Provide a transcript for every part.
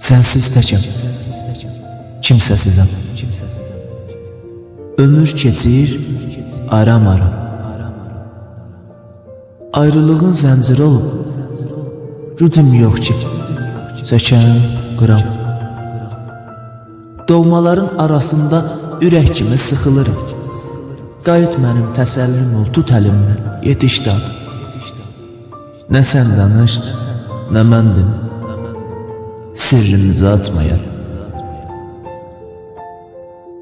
Sənsiz təkəm. Kimsəsizəm. Ömür keçir aram-aram. Ayrılığın zənciri olub. Rütüm yox ki. Çəkəm, qıram. Doğmaların arasında ürək kimi sıxılırım. Qayıt mənim təsəllim ol, tut əlimdən, yetiş dad. Nə sən danış, nə mən din. Sirrimizi açmayan.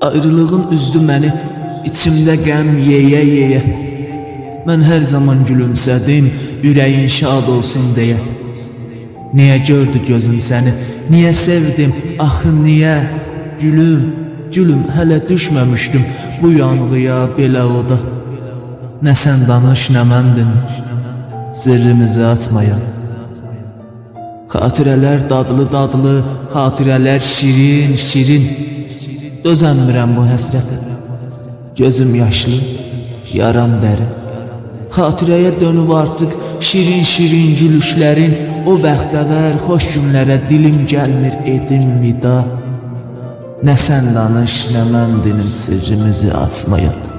Ayrılığın üzdü məni içimdə qəm yeyə-yeyə. Mən hər zaman gülümsədim, ürəyin şad olsun deyə. Niyə gördü gözüm səni? Niyə sevdim? Axı niyə? Gülüm, gülüm hələ düşməmişdim bu yanğıya belə oda. Nə sən danış, nə məndin. Sirrimizi açmayan. Xatirələr dadlı-dadlı, xatirələr şirin-şirin. Dözəmirəm bu həsrətə. Gözüm yaşlı, yaram dərin. Xatirəyə dönüb artıq şirin-şirin gülüşlərin, o bəxtəvər xoş günlərə dilim gəlmir edim vida. Nə sən danış, nə mən dilim sirrimizi açmayan.